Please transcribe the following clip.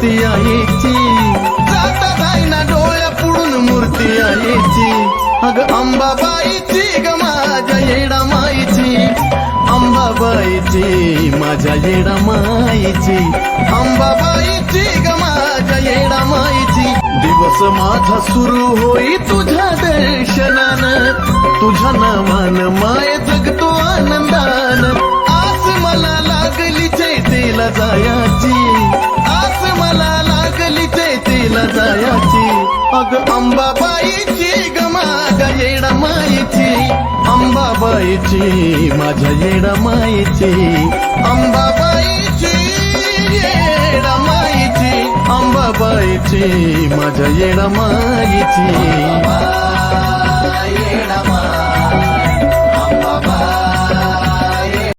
मूर्ती आईची. जाता जाईना डोळ्या पुढून मूर्ती आईची. अग अंबाबाईची ग माझ्या येडा माईची. अंबाबाईची माझ्या येडा माईची. अंबाबाईची ग माझ्या येडा माईची. दिवस माझा सुरू होई तुझ्या दर्शनान. तुझ्या नावान माय जगतो आनंदान. आज मला लागली चैतेला जायाची. हृदयाची. अग अंबाबाईची ग माझ्या येडा माईची अंबाबाईची माझ्या येडा माईची अंबाबाईची येडा माईची अंबाबाईची माझ्या येडा माईची